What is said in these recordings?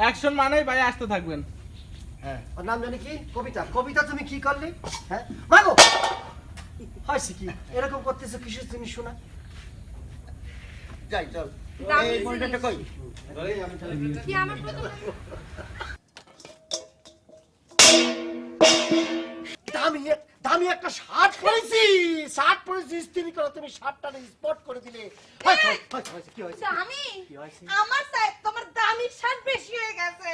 Action মানেই ভাই আসতে থাকবেন। হ্যাঁ। ওর নাম জানি কি? কবিতা। কবিতা তুমি কি করলে? হ্যাঁ। মাগো! হয়েছে কি? এরকম করতেছো কিসের তুমি শোনা? যাই চল। এই মনিটরটা কই? কি আমার প্রথম দামি দামি একটা শার্ট পরেছি। শার্ট পরেছি ইস্ত্রি করে। তুমি শার্টটা স্পট করে দিলে। কি হয়েছে? দামি আমার সাইজ তোমার দামি শার্ট বেশি হয়ে গেছে।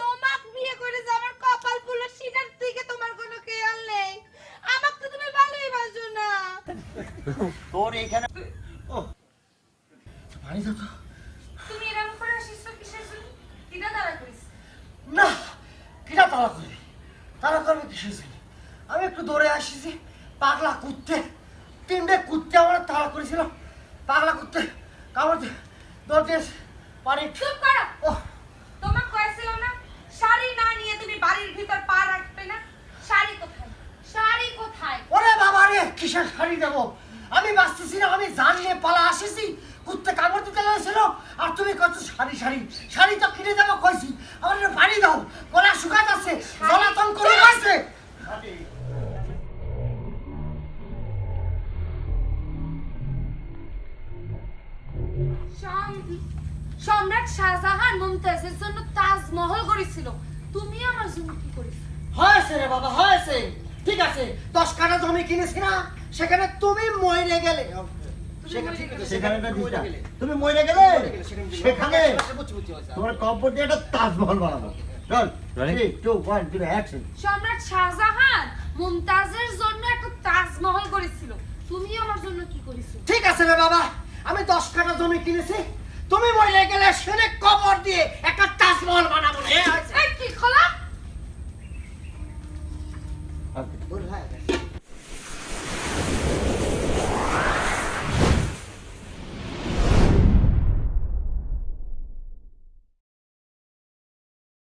তোমাক বিয়ে করে যে আমার কপাল পুরো থেকে তোমার কোনো খেয়াল নেই। আমাকে তো তুমি ভালোই বাসো না। তোর এইখানে ও। পানি দাও তুমি এরকম করে আসিস তো কিসের জন্য? কিনা দাঁড়া করিস। না তাড়া করবি তাড়া করবি কিসের জন্য? আমি একটু দৌড়ে আসিছি। পাগলা কুত্তে। তিনটে কুত্তে আমার তাড়া করেছিল। পাগলা কুত্তে। কামড় দিয়ে পানি। চুপ করো। ও। তোমার কয়েছিল না? শাড়ি না নিয়ে তুমি বাড়ির ভিতর পা রাখবে না? শাড়ি কোথায়? শাড়ি কোথায়? ওরে বাবা রে কিসের শাড়ি দেবো? আমি বাঁচতেছি না আমি জান নিয়ে পালা আসিছি। কুত্তে কামড় দিতে লেগেছিল আর তুমি কত শাড়ি শাড়ি? শাড়ি তো কিনে দেবো কইছি। আমার পানি দাও। গলা শুকাত আছে সম্রাট শাহজাহান মুমতাজের জন্য তাজমহল করেছিল তুমি আমার জন্য কি করেছ? হয়েছে রে বাবা হয়েছে। ঠিক আছে দশ কাঠা জমি কিনেছি না সেখানে তুমি মরে গেলে। তুমি মরে সেখানে। তোমার কম্পোর্ট দিয়ে একটা বানাবো। সম্রাট শাহজাহান মুমতাজের জন্য একটা তাজমহল করেছিল তুমি আমার জন্য কি করেছ? ঠিক আছে রে বাবা আমি দশ কাঠা জমি কিনেছি। তুমি মরে গেলে শুনে কবর দিয়ে একটা তাজমহল বানাবো। এই কি খোলা? ভুল হয়ে গেছে।